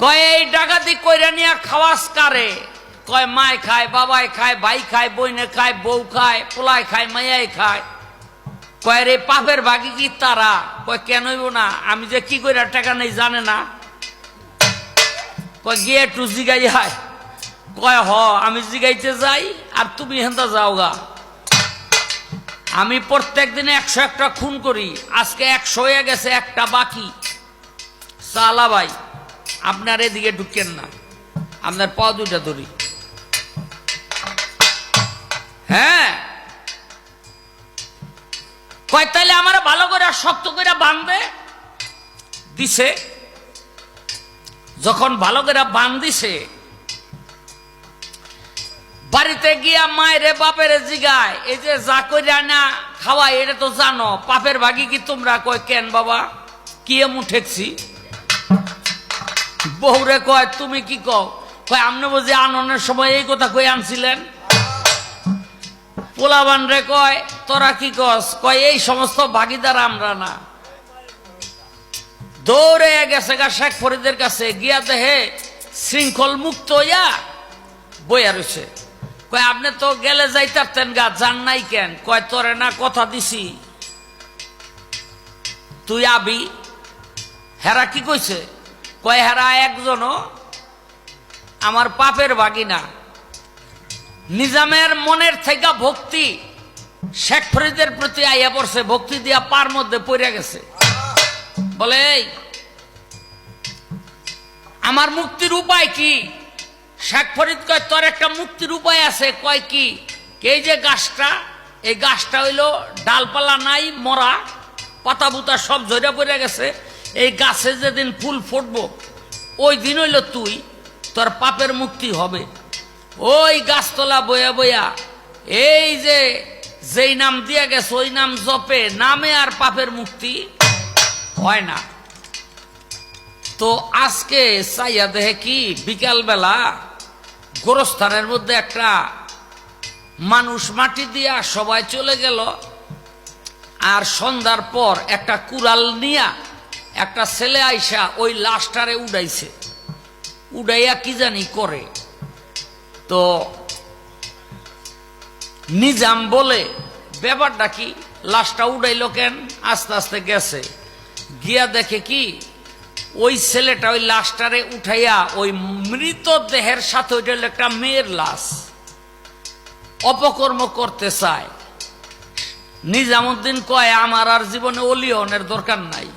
কয়, এই ডাকাতি কইরা নিয়ে খাওয়াস কারে? কয় মায় খায়, বাবাই খায়, ভাই খায়, বইনে খায়, বউ খায় পোলায় খায়, মাইয়াই খায়। কয়, রে, পাপের ভাগি কি তারা? কয়, কেন হইব না, আমি যে কি কইরা টাকা নেই জানে না। কয়, গিয়ে একটু জিগাই হায় কয়, হ, আমি জিগাইতে যাই আর তুমি হেনতা যাও গা আমি প্রত্যেক দিনে একশো একটা খুন করি, আজকে একশো হয়ে গেছে, একটা বাকি। সালা ভাই। আপনার এদিকে ঢুকেন না। আপনার পা দুটা ধরি। হ্যাঁ। কয় তাহলে আমার ভালো করে শক্ত করে বাঁধবে? দিছে। যখন ভালো করে বান দিছে বাড়িতে গিয়া মায়েরে বাপের জিগায়, এই যে যা কইরা না খাওয়াই এটা তো জানো, পাপের ভাগি কি তোমরা? কয়, কেন বাবা? কি এমন ঠেকছি? বউরে কয়, তুমি কি কও? কয়, আমনে বুঝি আননের সময় এই কথা কই আনছিলেন? পোলাবান রে কয়, তোরা কি কস? কয়, এই সমস্ত ভাগিদার আমরা না। দৌড়ে গেছে গা শেখ ফরিদের কাছে, গিয়া দেহে শৃঙ্খল মুক্ত হইয়া বইয়া রয়েছে কয়, আপনি তো গেলে যাইতারতেন গা জান নাই কেন? কয়, তোরে না কথা দিছি। তুই আবি? হেরা কি কইছে? কয়, হেরা একজনও আমার পাপের বাগিনা। নিজামের মনের থেকে ভক্তি শেখ ফরিদের প্রতি আইয়া পড়ছে, ভক্তি দিয়া পার মধ্যে পড়ে গেছে। বলে আমার মুক্তির উপায় কি? শেখ ফরিদ কয়, তোর একটা মুক্তির উপায় আছে। কয়, কি? এই যে গাছটা, এই গাছটা হইল ডালপালা নাই, মরা, পাতা বুতা সব ঝরে পড়ে গেছে। এই গাছে যেদিন ফুল ফুটবো, ওই দিন হইল তুই, তোর পাপের মুক্তি হবে। ওই গাছতলা বয়া বয়া, এই যে যেই নাম দিয়া গেছে, ওই নাম জপে, নামে আর পাপের মুক্তি হয় না। তো আজকে চাইয়া দেখে কি বিকালবেলা গোরস্থানের মধ্যে একটা মানুষ মাটি দিয়া সবাই চলে গেল, আর সন্ধ্যার পর একটা কুড়াল নিয়া একটা ছেলে আইসা ওই লাশটারে উড়াইছে। উড়াইয়া কি জানি করে। তো নিজাম বলে, ব্যাপারটা কি? লাশটা উড়াইলো কেন? আস্তে আস্তে গেছে। গিয়া দেখে কি, ওই ছেলেটা ওই লাশটারে উঠাইয়া ওই মৃত দেহের সাথে ওইটা একটা মেয়ের লাশ। অপকর্ম করতে চায়। নিজামুদ্দিন কয়, আমার আর জীবনে অলিয়নের দরকার নাই।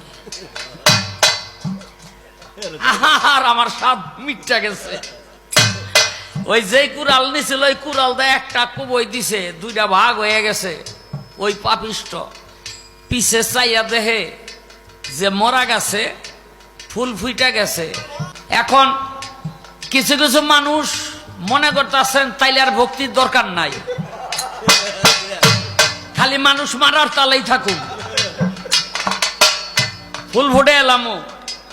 আমার স্বাদ মিটটা গেছে ওই যে কুড়াল নিছিল ওই কুড়াল দা একটা কুবই দিছে দুইটা ভাগ হয়ে গেছে ওই পাপিষ্ট পিছে চাইয়া দেহে যে মরা গেছে ফুল ফুইটা গেছে এখন কিছু কিছু মানুষ মনে করতেছেন তাইলে আর ভক্তির দরকার নাই খালি মানুষ মারার তালেই থাকুন ফুল ফুটে এলামও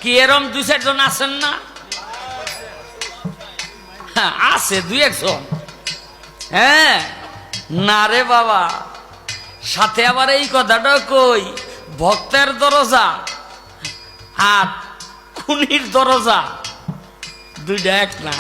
কি এরম দুই চারজন আছেন না? হ্যাঁ, আছে দুই একজন। হ্যাঁ না রে বাবা। সাথে আবার এই কথাটা কই ভক্তের দরজা আর খুনির দরজা দুইটা এক না।